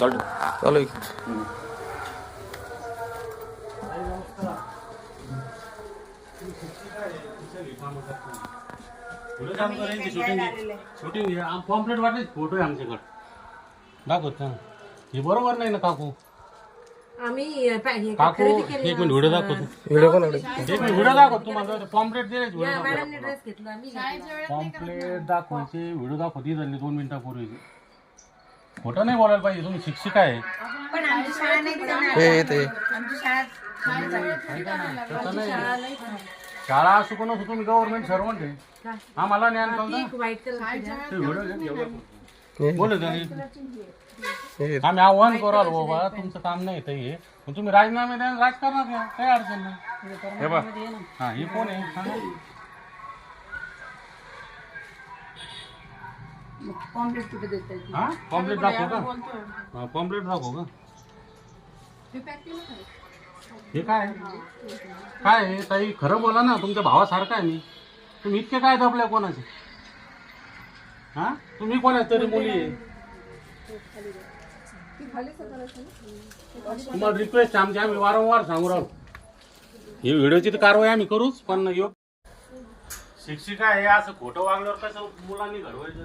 चालू shooting pamphlet वाटले photo आहे. आमच्याकडे. दाखवत ना हे बरोबर नाही ना काकू? आम्ही काकू एक मिनिट व्हिडिओ दाखवतो. व्हिडिओ कोण एक मिनिट व्हिडिओ दाखवतो तुम्हाला. पॉम्पलेट दिले. पॉम्पलेट दाखवायचे व्हिडिओ दाखवते. झाली दोन मिनिटापूर्वी खोटं नाही बोलायला पाहिजे तुम्ही शिक्षिका आहे. पण आमची शाळा नाही तिथं. हे ते. आमची शाळा तसं नाही. शाळा असू असू तुम्ही गव्हर्नमेंट सर्वंट आहे आम्हाला ज्ञान कळतं ती व्हाईट कलर ते व्हिडिओ घे, घेऊ आपण. हे. बोलू त्यांनी हे. आम्ही आव्हान कराल बाबा तुमचं काम नाही तर हे. पण तुम्ही राजीनामे द्या आणि राजकारणात घ्या काही अडचण नाही. हे बघ. हा हे कोण आहे? सांगा. कॉम्प्लेट कुठे देत आहे हा? कॉम्प्लेट दाखव का? हा कॉम्प्लेट दाखव का? हे काय आहे? काय? आहे ताई खरं बोला ना तुमच्या भावासारखा आहे मी. तुम्ही इतके काय दबले कोणाचे? हा? तुम्ही कोण आहे तरी मुली आहे? तुम्हाला रिक्वेस्ट आमची आम्ही वारंवार सांगू राहू. ही व्हिडिओची तर कारवाई आम्ही करूच पण योग्य शिक्षिका आहे असं खोटं वागल्यावर कसं मुलांनी घडवायचं?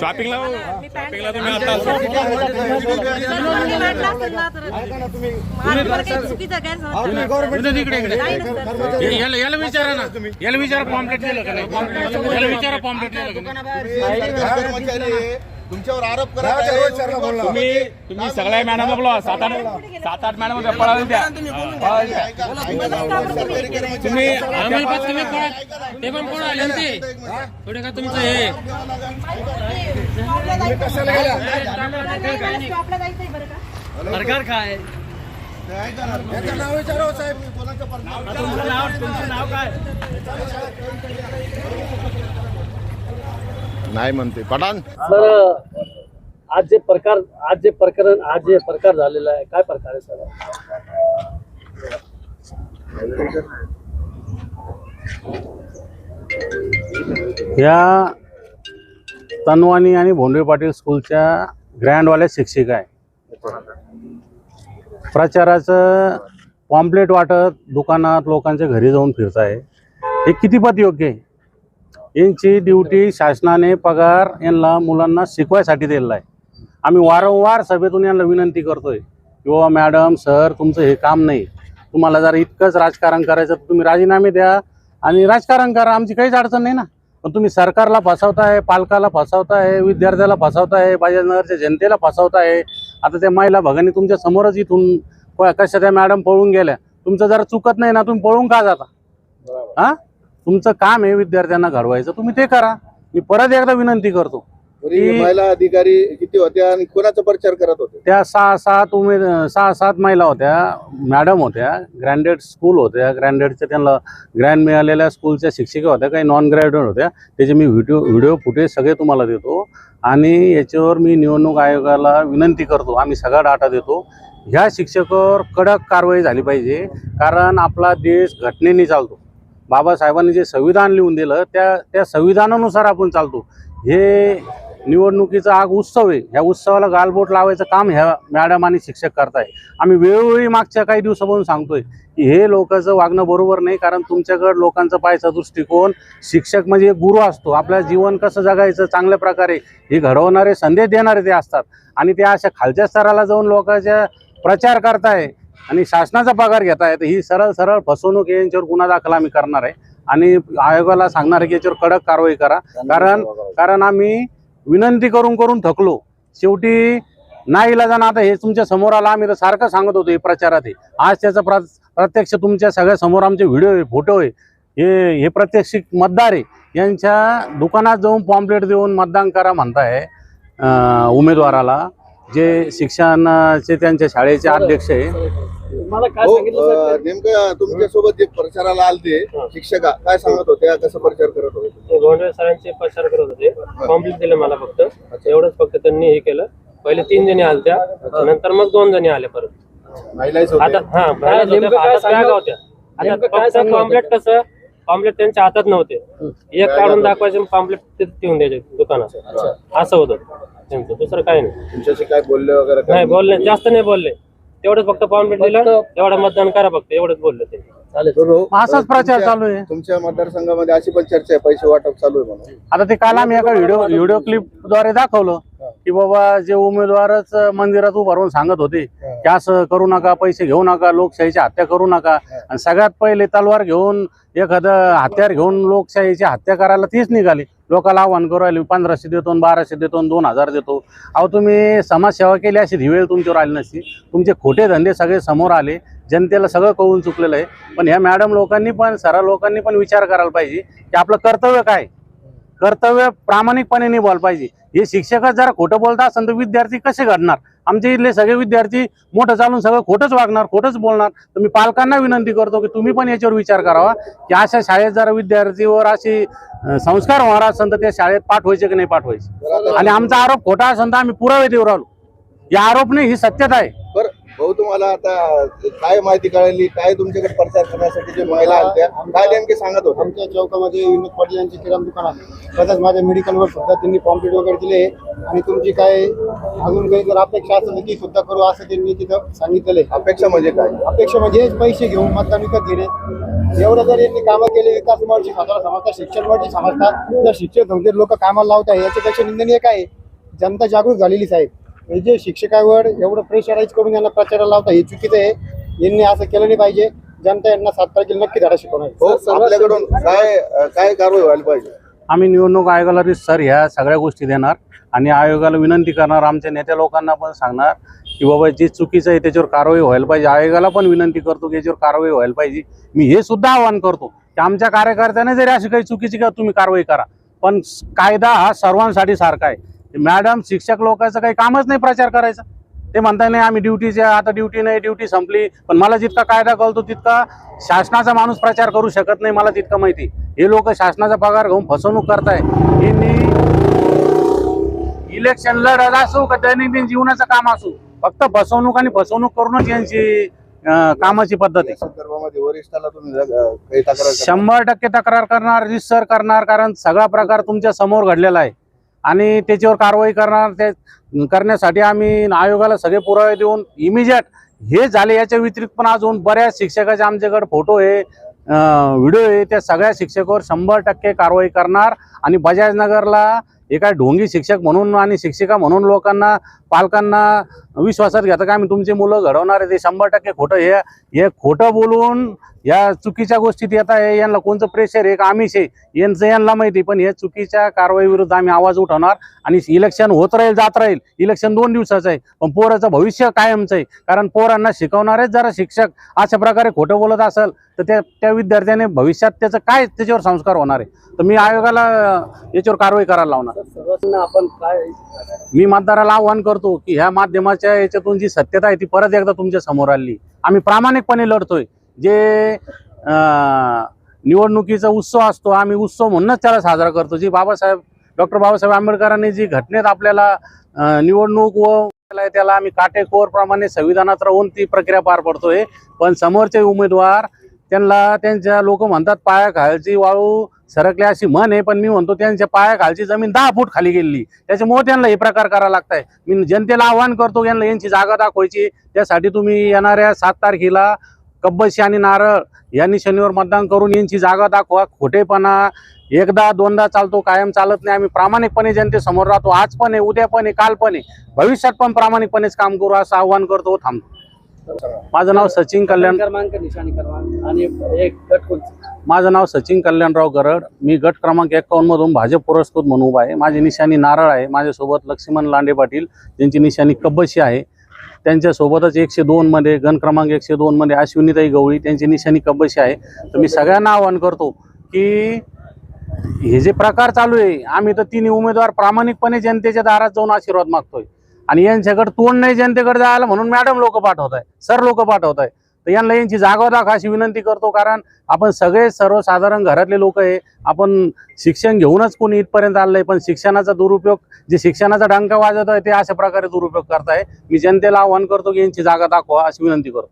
शॉपिंगला शॉपिंगला तुम्ही आता याला याला विचारा ना. याला विचारा पॉम्पलेट दिलं का नाही? याला विचारा पॉम्पलेट दिलं का नाही? कर्मचारी आहे. तुमच्यावर आरोप करा. तुम्ही तुम्ही सगळ्या मॅडमला बोला सात आठ सात आठ मॅडम द्या. सरकारी कर्मचारी तुम्ही आम्हाला पाच ते पण पळा आले ना. ते थोडे का तुमचं हे? सरकार काय? नाव विचारा हो साहेब. कोणाचं परमिशन नाही म्हणते. पठाण? सर आज जे प्रकार आज जे प्रकरण आज जे प्रकार झालेला आहे काय प्रकार आहे सर? या तनवानी आणि भोंडवे पाटील स्कूलच्या ग्रँडवाल्या शिक्षिका आहे. प्रचाराचं पॉम्पलेट वाटत दुकानात लोकांच्या घरी जाऊन फिरत आहे हे कितीपत योग्य आहे? यांची ड्युटी शासनाने पगार यांना मुलांना शिकवायसाठी दिलेला आहे. आम्ही वारंवार सभेतून यांना विनंती करतोय किंवा मॅडम सर तुमचं हे काम नाही. तुम्हाला जर इतकंच राजकारण करायचं तर तुम्ही राजीनामे द्या आणि राजकारण करा. आमची काहीच अडचण नाही ना. पण तुम्ही सरकारला फसवताय पालकाला फसवताय विद्यार्थ्याला फसवताय बाजारनगरच्या जनतेला फसवताय. आता त्या महिला भगानी तुमच्या समोरच इथून कशा त्या मॅडम पळून गेल्या. तुमचं जर चुकत नाही ना तुम्ही पळून का जाता? हा? तुमचं काम आहे विद्यार्थ्यांना घडवायचं. तुम्ही ते करा. मी परत एकदा विनंती करतो महिला अधिकारी किती होत्या आणि कोणाचा प्रचार करत होते? त्या सहा सात उमेद सहा सात महिला होत्या मॅडम होत्या ग्रँडेड स्कूल होत्या ग्रँडेडच्या त्यांना ग्रँड मिळालेल्या स्कूलच्या शिक्षिका होत्या काही नॉन ग्रॅज्युएट होत्या. त्याचे मी व्हिडिओ व्हिडिओ फुटेज सगळे तुम्हाला देतो. आणि याच्यावर मी निवडणूक आयोगाला विनंती करतो. आम्ही सगळा डाटा देतो. ह्या शिक्षकावर कडक कारवाई झाली पाहिजे. कारण आपला देश घटनेने चालतो. बाबासाहेबांनी जे संविधान लिहून दिलं त्या त्या संविधानानुसार आपण चालतो. हे निवडणुकीचा आग उत्सव आहे. ह्या उत्सवाला गालबोट लावायचं काम ह्या मॅडम आणि शिक्षक करताय. आम्ही वेळोवेळी मागच्या काही दिवसापासून सांगतोय की हे लोकांचं वागणं बरोबर नाही कारण तुमच्याकडं लोकांचा पाहायचा दृष्टिकोन शिक्षक म्हणजे एक गुरु असतो. आपलं जीवन कसं जगायचं चांगल्या प्रकारे हे घडवणारे संदेश देणारे ते असतात. आणि ते अशा खालच्या स्तराला जाऊन लोकांच्या प्रचार करताय. आणि शासनाचा पगार घेताय तर ही सरळ सरळ फसवणूक यांच्यावर गुन्हा दाखल आम्ही करणार आहे. आणि आयोगाला सांगणार आहे की याच्यावर कडक कारवाई करा. कारण कारण आम्ही विनंती करून करून थकलो. शेवटी नाही इलाजानं आता हे तुमच्यासमोर आलं आम्ही तर सारखं सांगत होतो हे प्रचारात आहे आज त्याचा प्र प्रत्यक्ष तुमच्या सगळ्या समोर आमचे व्हिडिओ आहे फोटो आहे. हे हे प्रत्यक्ष मतदार आहे. यांच्या दुकानात जाऊन पॉम्पलेट देऊन मतदान करा म्हणताय उमेदवाराला. जे शिक्षणाचे त्यांच्या शाळेचे अध्यक्ष आहे. मला काय हो, सांगितलं नेमकं तुमच्यासोबत जे प्रचाराला आलते शिक्षका काय सांगत होते? कसं प्रचार करत होते? गोंडवे सरांचे प्रचार करत होते. कॉम्प्लीट दिलं मला फक्त. एवढंच फक्त त्यांनी हे केलं. पहिले तीन जणी आलत्या. नंतर मग दोन जणी आल्या परत. महिलाच आता हा काय काय होत्या काय कॉम्प्लेट कसं कॉम्प्लेट त्यांच्या हातात नव्हते. एक काढून दाखवायचे कॉम्प्लेट ठेवून द्यायचे दुकानात. असं होतं त्यांचं दुसरं काही नाही. तुमच्याशी काय बोलले वगैरे काय नाही? बोलले जास्त नाही बोलले. तेवढंच फक्त कॉम्प्लेट दिलं तेवढं मतदान करा फक्त एवढंच बोलले ते. चालेल. हो, असाच प्रचार चालू आहे. तुमच्या मतदारसंघामध्ये अशी पण चर्चा आहे पैसे वाटप चालू आहे म्हणून. आता ते काल आम्ही एका व्हिडिओ व्हिडिओ क्लिपद्वारे दाखवलं की बाबा जे उमेदवारच मंदिरात उभं राहून सांगत होते की असं करू नका पैसे घेऊ नका लोकशाहीची हत्या करू नका. आणि सगळ्यात पहिले तलवार घेऊन एखादं हत्यार घेऊन लोकशाहीची हत्या करायला तीच निघाली. लोकांना आव्हान करू राहिले पंधराशे देतो आणि बाराशे देतो दोन हजार देतो. अहो तुम्ही समाजसेवा केली अशी धिवेळ तुमच्यावर आली नसती. तुमचे खोटे धंदे सगळे समोर आले. जनतेला सगळं कळून चुकलेलं आहे. पण ह्या मॅडम लोकांनी पण सरळ लोकांनी पण विचार करायला पाहिजे की आपलं कर्तव्य काय? कर्तव्य प्रामाणिकपणे निभावलं पाहिजे. हे शिक्षकच जरा खोटं बोलत असेल तर विद्यार्थी कसे घडणार? आमच्या इथले सगळे विद्यार्थी मोठं चालून सगळं खोटंच वागणार खोटंच बोलणार. तर मी पालकांना विनंती करतो की तुम्ही पण याच्यावर विचार करावा की अशा शाळेत जरा विद्यार्थीवर अशी संस्कार होणार असेल तर त्या शाळेत पाठवायचे की नाही पाठवायचे? आणि आमचा आरोप खोटा असेल तर आम्ही पुरावे देऊ राहिलो. या आरोप नाही ही सत्यता आहे. बरं. भाऊ तुम्हाला आता काय माहिती कळाली? काय तुमच्याकडे प्रचार करण्यासाठी जे महिला आलत्या काय नेमके सांगत होते आमच्या चौकामध्ये विनोद पाटील यांचे किराणा दुकान आहे. तसंच माझ्या मेडिकलवर सुद्धा त्यांनी पॉम्पलेट वगैरे दिले आणि तुमची काय अजून काही जर अपेक्षा असेल ती सुद्धा करू असं त्यांनी तिथं सांगितलेलं आहे. अपेक्षा म्हणजे काय? अपेक्षा म्हणजे पैसे घेऊन मतदान विकत घेणे. एवढं जर यांनी कामं केले विकास मुळाची स्वतःला समजतात शिक्षण मुळाची समजतात तर शिक्षक वगैरे लोक कामाला लावत आहे याच्यापेक्षा निंदनीय काय आहे? जनता जागृत झालेली साहेब. हे जे शिक्षकावर एवढं प्रेशराईज करून यांना प्रचाराला लावता हे चुकीचं आहे. यांनी असं केलं नाही पाहिजे. जनता यांना सात तारखेला नक्की धडा शिकवणार आहे. हो आपल्याकडून काय काय कारवाई व्हायला पाहिजे? आम्ही निवडणूक आयोगाला सर ह्या सगळ्या गोष्टी देणार आणि आयोगाला विनंती करणार आमच्या नेत्या लोकांना पण सांगणार की बाबा जे चुकीचं आहे त्याच्यावर कारवाई व्हायला पाहिजे. आयोगाला पण विनंती करतो की याच्यावर कारवाई व्हायला पाहिजे. मी हे सुद्धा आवाहन करतो की आमच्या कार्यकर्त्याने जरी अशी काही चुकीची का तुम्ही कारवाई करा पण कायदा हा सर्वांसाठी सारखा आहे. मॅडम शिक्षक लोकांचं काही कामच नाही प्रचार करायचा. ते म्हणताय नाही आम्ही ड्युटीच्या आता ड्युटी नाही ड्युटी संपली. पण मला जितका कायदा कळतो तितका शासनाचा माणूस प्रचार करू शकत नाही मला तितकं माहिती हे लोक शासनाचा पगार घेऊन फसवणूक करताय. यांनी इलेक्शन लढत असो का दैनंदिन जीवनाचं काम असो फक्त फसवणूक आणि फसवणूक करूनच यांची कामाची पद्धत आहे. शंभर टक्के तक्रार करणार रिसर करणार कारण सगळा प्रकार तुमच्यासमोर घडलेला आहे. आणि त्याच्यावर कारवाई करणार ते करण्यासाठी आम्ही आयोगाला सगळे पुरावे देऊन इमिजिएट हे झाले. याच्या व्यतिरिक्त पण अजून बऱ्याच शिक्षकाचे आमच्याकडे फोटो आहे व्हिडिओ आहे. त्या सगळ्या शिक्षकावर शंभर टक्के कारवाई करणार. आणि बजाजनगरला एका ढोंगी शिक्षक म्हणून आणि शिक्षिका म्हणून लोकांना पालकांना विश्वासात घेता का आम्ही तुमचे मुलं घडवणार आहे ते शंभर टक्के खोटं हे हे खोटं बोलून या चुकीच्या गोष्टीत येत आहे. यांना कोणतं प्रेशर आहे? का आमिष आहे. यांचं यांना माहिती पण हे चुकीच्या कारवाई विरुद्ध आम्ही आवाज उठवणार आणि इलेक्शन होत राहील जात राहील. इलेक्शन दोन दिवसाचं आहे. पण पोराचं भविष्य कायमचं आहे. कारण पोरांना शिकवणारेच जरा शिक्षक अशा प्रकारे खोटं बोलत असेल तर त्या त्या विद्यार्थ्याने भविष्यात त्याचं काय त्याच्यावर संस्कार होणार आहे? तर मी आयोगाला याच्यावर कारवाई करायला लावणार. आपण काय मी मतदाराला आव्हान करतो की ह्या माध्यमाच्या याच्यातून जी सत्यता आहे ती परत एकदा तुमच्यासमोर आली. आम्ही प्रामाणिकपणे लढतोय. जे निवडणुकीचा उत्सव असतो आम्ही उत्सव म्हणूनच त्याला साजरा करतो. जी बाबासाहेब डॉक्टर बाबासाहेब आंबेडकरांनी जी घटनेत आपल्याला निवडणूक व त्याला आम्ही काटेकोरप्रमाणे संविधानात राहून ती प्रक्रिया पार पडतोय. पण समोरचे उमेदवार त्यांना त्यांच्या लोक म्हणतात पाया खालची वाळू सरकले अशी म्हण आहे पण मी म्हणतो त्यांच्या पायाखालची जमीन दहा फूट खाली गेलेली. त्याच्यामुळे त्यांना हे प्रकार करावा लागताय. मी जनतेला आव्हान करतो यांना यांची जागा दाखवायची. त्यासाठी तुम्ही येणाऱ्या सात तारखेला कब्बशी आणि नारळ यांनी शनिवार मतदान करून यांची जागा दाखवा. खोटेपणा एकदा दोनदा चालतो कायम चालत नाही. आम्ही प्रामाणिकपणे जनतेसमोर राहतो. आज पण आहे उद्या पण आहे काल पण आहे. भविष्यात पण प्रामाणिकपणेच काम करू असं आव्हान करतो. थांबतो. माझं नाव सचिन कल्याण क्रमांक निशाणी क्रमांक आणि एक गट कोणतं? माझं नाव सचिन कल्याणराव गरड. मी गट क्रमांक एक्कावन्न मधून भाजप पुरस्कृत म्हणून उभा आहे. माझी निशाणी नारळ आहे. माझ्यासोबत लक्ष्मण लांडे पाटील त्यांची निशाणी कब्बशी आहे. त्यांच्यासोबतच एकशे दोनमध्ये गण क्रमांक एकशे दोनमध्ये अश्विनीताई गवळी त्यांची निशाणी कब्बशी आहे. तर मी सगळ्यांना आवाहन करतो की हे जे प्रकार चालू आहे आम्ही तर तिन्ही उमेदवार प्रामाणिकपणे जनतेच्या दारात जाऊन आशीर्वाद मागतोय. आणि यांच्याकडे तोंड नाही जनतेकडे जायला म्हणून मॅडम लोक पाठवत आहे सर लोक पाठवत आहे तर यांना यांची जागा दाखवा अशी विनंती करतो कारण आपण सगळे सर्वसाधारण घरातले लोक आहे आपण शिक्षण घेऊनच कोणी इथपर्यंत आलंय पण शिक्षणाचा दुरुपयोग जे शिक्षणाचा डंका वाजत आहे ते अशा प्रकारे दुरुपयोग करताय. मी जनतेला आवाहन करतो की यांची जागा दाखवा अशी विनंती करतो.